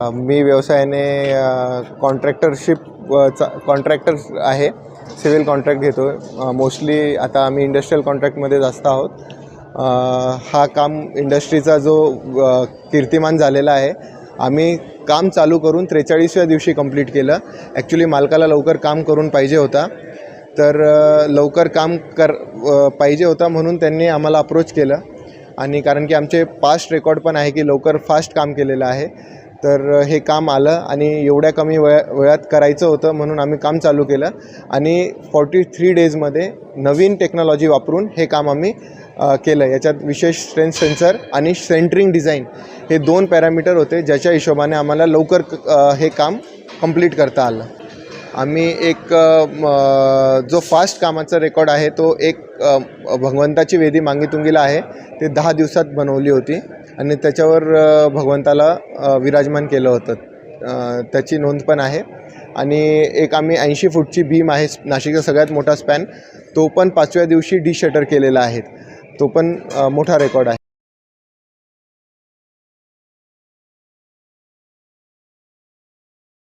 मी व्यवसायाने कॉन्ट्रॅक्टरशिप चा कॉन्ट्रॅक्टर आहे सिव्हिल कॉन्ट्रॅक्ट घेतो मोस्टली आता आम्ही इंडस्ट्रीयल कॉन्ट्रॅक्टमध्ये जास्त आहोत. हा काम इंडस्ट्रीचा जो कीर्तिमान झालेला आहे आम्ही काम चालू करून त्रेचाळीसव्या दिवशी कंप्लीट केलं. ॲक्च्युली मालकाला लवकर काम करून पाहिजे होता. तर लवकर काम कर पाहिजे होता म्हणून त्यांनी आम्हाला अप्रोच केलं. आणि कारण की आमचे पास्ट रेकॉर्ड पण आहे की लवकर फास्ट काम केलेलं आहे. तर हे काम आलं आणि एवढ्या कमी वेळा वेळात करायचं होतं म्हणून आम्ही काम चालू केलं. आणि फॉर्टी थ्री डेजमध्ये नवीन टेक्नॉलॉजी वापरून हे काम आम्ही केलं. याच्यात विशेष स्ट्रेंथ सेन्सर आणि सेंटरिंग डिझाईन हे दोन पॅरामीटर होते ज्याच्या हिशोबाने आम्हाला लवकर हे काम कंप्लीट करता आलं. आम्ही एक जो फास्ट कामाचा रेकॉर्ड आहे तो एक भगवंताची वेदी मांगीतुंगीला आहे. ते दहा दिवसात बनवली होती. आणि त्याच्यावर भगवंताला विराजमान केलं होतं. त्याची नोंद पण आहे. आणि एक आम्ही ऐंशी फूटची भीम आहे नाशिकचा सगळ्यात मोठा स्पॅन तो पण पाचव्या दिवशी डी शटर केलेला आहे. तो पण मोठा रेकॉर्ड आहे.